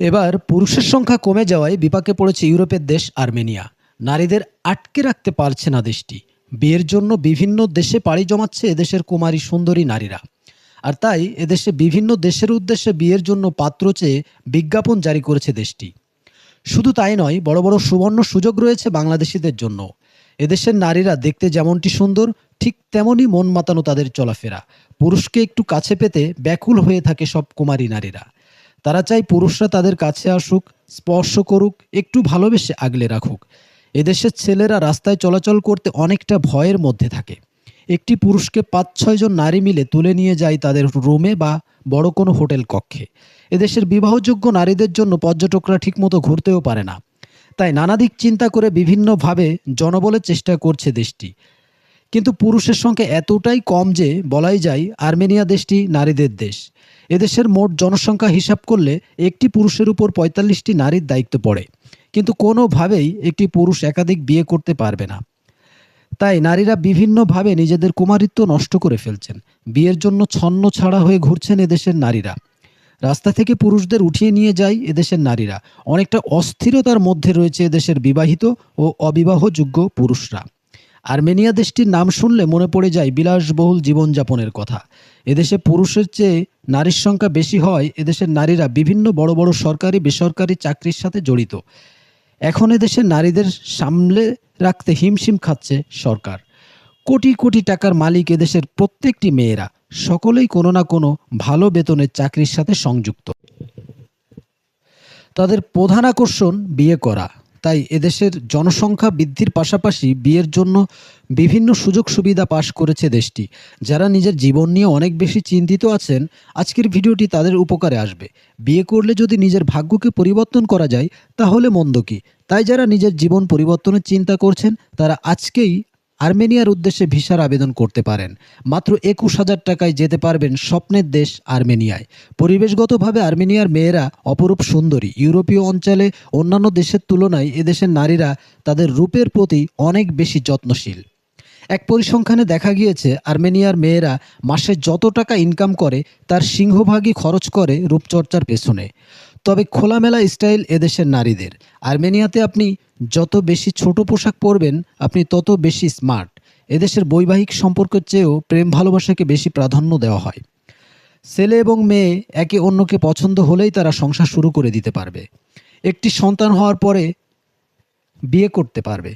এবার পুরুষের সংখ্যা কমে যাওয়ায় বিপাকে পড়েছে ইউরোপের দেশ আর্মেনিয়া। নারীদের আটকে রাখতে পারছে না দেশটি। বিয়ের জন্য বিভিন্ন দেশে পাড়ি জমাচ্ছে এদেশের কুমারী সুন্দরী নারীরা। আর তাই এদেশে বিভিন্ন দেশের উদ্দেশ্যে বিয়ের জন্য পাত্র চেয়ে বিজ্ঞাপন জারি করেছে দেশটি। শুধু তাই নয়, বড় বড় সুবর্ণ সুযোগ রয়েছে বাংলাদেশিদের জন্য। এদেশের নারীরা দেখতে যেমনটি সুন্দর, ঠিক তেমনই মন মাতানো তাদের চলাফেরা। পুরুষকে একটু কাছে পেতে ব্যাকুল হয়ে থাকে সব কুমারী নারীরা। তারা চাই পুরুষরা তাদের কাছে আসুক, স্পর্শ করুক, একটু ভালোবেসে আগলে রাখুক। এদেশের ছেলেরা রাস্তায় চলাচল করতে অনেকটা ভয়ের মধ্যে থাকে। একটি পুরুষকে পাঁচ ছয়জন নারী মিলে তুলে নিয়ে যায় তাদের রুমে বা বড় কোনো হোটেল কক্ষে। এদেশের বিবাহযোগ্য নারীদের জন্য পর্যটকরা ঠিকমতো ঘুরতেও পারে না। তাই নানা দিক চিন্তা করে বিভিন্নভাবে জনবলের চেষ্টা করছে দেশটি। কিন্তু পুরুষের সংখ্যা এতটাই কম যে বলাই যায় আর্মেনিয়া দেশটি নারীদের দেশ। এদেশের মোট জনসংখ্যা হিসাব করলে একটি পুরুষের উপর পঁয়তাল্লিশটি নারীর দায়িত্ব পড়ে। কিন্তু কোনোভাবেই একটি পুরুষ একাধিক বিয়ে করতে পারবে না। তাই নারীরা বিভিন্নভাবে নিজেদের কুমারিত্ব নষ্ট করে ফেলছেন। বিয়ের জন্য ছন্ন ছাড়া হয়ে ঘুরছেন এদেশের নারীরা। রাস্তা থেকে পুরুষদের উঠিয়ে নিয়ে যায় এদেশের নারীরা। অনেকটা অস্থিরতার মধ্যে রয়েছে এদেশের বিবাহিত ও অবিবাহযোগ্য পুরুষরা। আর্মেনিয়া দেশটির নাম শুনলে মনে পড়ে যায় বিলাসবহুল জীবনযাপনের কথা। এদেশে পুরুষের চেয়ে নারীর সংখ্যা বেশি হয়, এদেশের নারীরা বিভিন্ন বড় বড় সরকারি, বেসরকারি চাকরির সাথে জড়িত। এখন এদেশের নারীদের সামলে রাখতে হিমশিম খাচ্ছে সরকার। কোটি কোটি টাকার মালিক এদেশের প্রত্যেকটি মেয়েরা, সকলেই কোনো না কোনো ভালো বেতনের চাকরির সাথে সংযুক্ত। তাদের প্রধান আকর্ষণ বিয়ে করা। তাই এদেশের জনসংখ্যা বৃদ্ধির পাশাপাশি বিয়ের জন্য বিভিন্ন সুযোগ সুবিধা পাশ করেছে দেশটি। যারা নিজের জীবন নিয়ে অনেক বেশি চিন্তিত আছেন, আজকের ভিডিওটি তাদের উপকারে আসবে। বিয়ে করলে যদি নিজের ভাগ্যকে পরিবর্তন করা যায়, তাহলে মন্দ কি? তাই যারা নিজের জীবন পরিবর্তনের চিন্তা করছেন, তারা আজকেই আর্মেনিয়ার উদ্দেশ্যে ভিসার আবেদন করতে পারেন। মাত্র একুশ হাজার টাকায় যেতে পারবেন স্বপ্নের দেশ আর্মেনিয়ায়। পরিবেশগতভাবে আর্মেনিয়ার মেয়েরা অপরূপ সুন্দরী। ইউরোপীয় অঞ্চলে অন্যান্য দেশের তুলনায় এদেশের নারীরা তাদের রূপের প্রতি অনেক বেশি যত্নশীল। এক পরিসংখ্যানে দেখা গিয়েছে, আর্মেনিয়ার মেয়েরা মাসে যত টাকা ইনকাম করে, তার সিংহভাগই খরচ করে রূপচর্চার পেছনে। তবে খোলামেলা স্টাইল এদেশের নারীদের। আর্মেনিয়াতে আপনি যত বেশি ছোট পোশাক পরবেন, আপনি তত বেশি স্মার্ট। এদেশের বৈবাহিক সম্পর্কের চেয়েও প্রেম ভালোবাসাকে বেশি প্রাধান্য দেওয়া হয়। ছেলে এবং মেয়ে একে অন্যকে পছন্দ হলেই তারা সংসার শুরু করে দিতে পারবে। একটি সন্তান হওয়ার পরে বিয়ে করতে পারবে।